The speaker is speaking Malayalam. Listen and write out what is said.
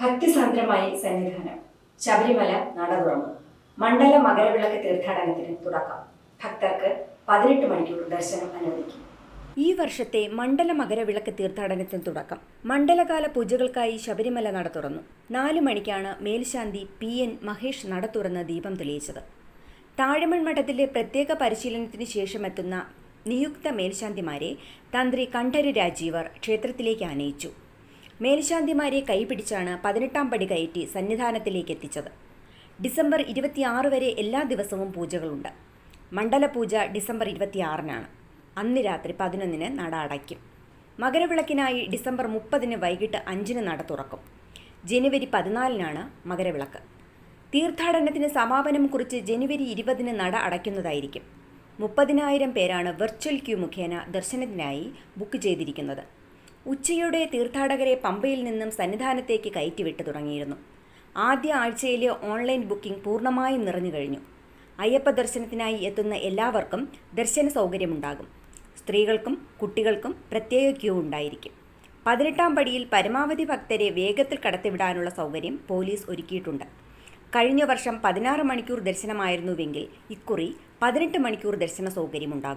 ഭക്തിസാന്ദ്രമായി സന്നിധാനം. ശബരിമല നട തുറന്നു മണ്ഡല മകരവിളക്ക് തീർത്ഥാടനത്തിന് തുടക്കം. ഭക്തർക്ക് പതിനെട്ട് മണിക്കൂർ ദർശനം അനുവദിക്കും. ഈ വർഷത്തെ മണ്ഡല മകരവിളക്ക് തീർത്ഥാടനത്തിന് തുടക്കം. മണ്ഡലകാല പൂജകൾക്കായി ശബരിമല നട തുറന്നു. നാലു മണിക്കാണ് മേൽശാന്തി പി എൻ മഹേഷ് നട തുറന്ന് ദീപം തെളിയിച്ചത്. താഴമൺ മഠത്തിലെ പ്രത്യേക പരിശീലനത്തിന് ശേഷമെത്തുന്ന നിയുക്ത മേൽശാന്തിമാരെ തന്ത്രി കണ്ഠര് രാജീവർ ക്ഷേത്രത്തിലേക്ക് ആനയിച്ചു. മേൽശാന്തിമാരെ കൈപിടിച്ചാണ് പതിനെട്ടാം പടി കയറ്റി സന്നിധാനത്തിലേക്ക് എത്തിച്ചത് ഡിസംബർ ഇരുപത്തിയാറ് വരെ എല്ലാ ദിവസവും പൂജകളുണ്ട്. മണ്ഡലപൂജ ഡിസംബർ ഇരുപത്തിയാറിനാണ്. അന്ന് രാത്രി പതിനൊന്നിന് നട അടയ്ക്കും. മകരവിളക്കിനായി ഡിസംബർ മുപ്പതിന് വൈകിട്ട് അഞ്ചിന് നട തുറക്കും. ജനുവരി പതിനാലിനാണ് മകരവിളക്ക്. തീർത്ഥാടനത്തിന് സമാപനം കുറിച്ച് ജനുവരി ഇരുപതിന് നട അടയ്ക്കുന്നതായിരിക്കും. മുപ്പതിനായിരം പേരാണ് വെർച്വൽ ക്യൂ മുഖേന ദർശനത്തിനായി ബുക്ക് ചെയ്തിരിക്കുന്നത്. ഉച്ചയോടെ തീർത്ഥാടകരെ പമ്പയിൽ നിന്നും സന്നിധാനത്തേക്ക് കയറ്റിവിട്ട് തുടങ്ങിയിരുന്നു. ആദ്യ ആഴ്ചയിലെ ഓൺലൈൻ ബുക്കിംഗ് പൂർണമായും നിറഞ്ഞു കഴിഞ്ഞു. അയ്യപ്പ ദർശനത്തിനായി എത്തുന്ന എല്ലാവർക്കും ദർശന സൗകര്യമുണ്ടാകും. സ്ത്രീകൾക്കും കുട്ടികൾക്കും പ്രത്യേക ക്യൂ ഉണ്ടായിരിക്കും. പതിനെട്ടാം പടിയിൽ പരമാവധി ഭക്തരെ വേഗത്തിൽ കടത്തിവിടാനുള്ള സൗകര്യം പോലീസ് ഒരുക്കിയിട്ടുണ്ട്. കഴിഞ്ഞ വർഷം പതിനാറ് മണിക്കൂർ ദർശനമായിരുന്നുവെങ്കിൽ ഇക്കുറി പതിനെട്ട് മണിക്കൂർ ദർശന സൗകര്യമുണ്ടാകും.